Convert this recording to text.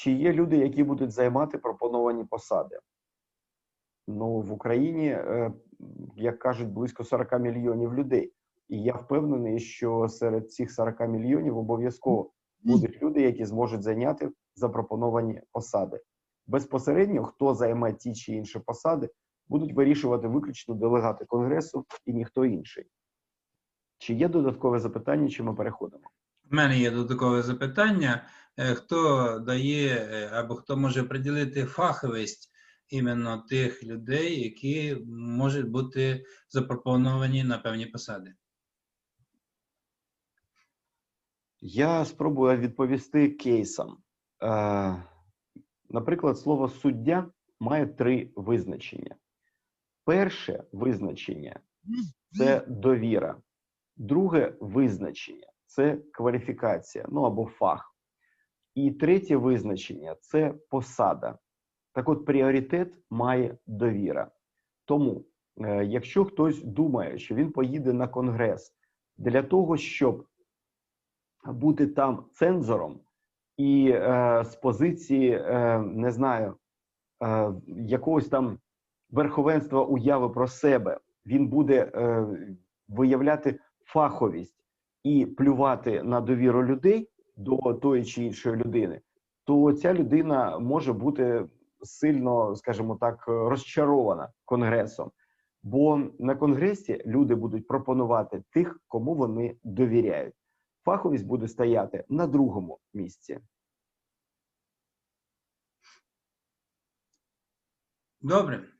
Чи є люди, які будуть займати пропоновані посади? Ну, в Україні, е, як кажуть, близько 40 мільйонів людей. І я впевнений, що серед цих 40 мільйонів обов'язково будуть люди, які зможуть зайняти запропоновані посади. Безпосередньо, хто займе ті чи інші посади, будуть вирішувати виключно делегати Конгресу і ніхто інший. Чи є додаткове запитання, чи ми переходимо? У мене є додаткове запитання. Е, Хто дає е, або хто може приділити фаховість іменно тих людей, які можуть бути запропоновані на певні посади? Я спробую відповісти кейсом. Е, наприклад, слово суддя має три визначення. Перше визначення це довіра. Друге визначення це кваліфікація, ну або фах. І третє визначення це посада. Так от, пріоритет має довіра. Тому, е, якщо хтось думає, що він поїде на конгрес для того, щоб бути там цензором і е, з позиції, е, не знаю, е, якогось там верховенства уяви про себе, він буде е, виявляти фаховість і плювати на довіру людей до тої чи іншої людини, то ця людина може бути сильно, скажімо так, розчарована конгресом. Бо на конгресі люди будуть пропонувати тих, кому вони довіряють. Фаховість буде стояти на другому місці. Добре.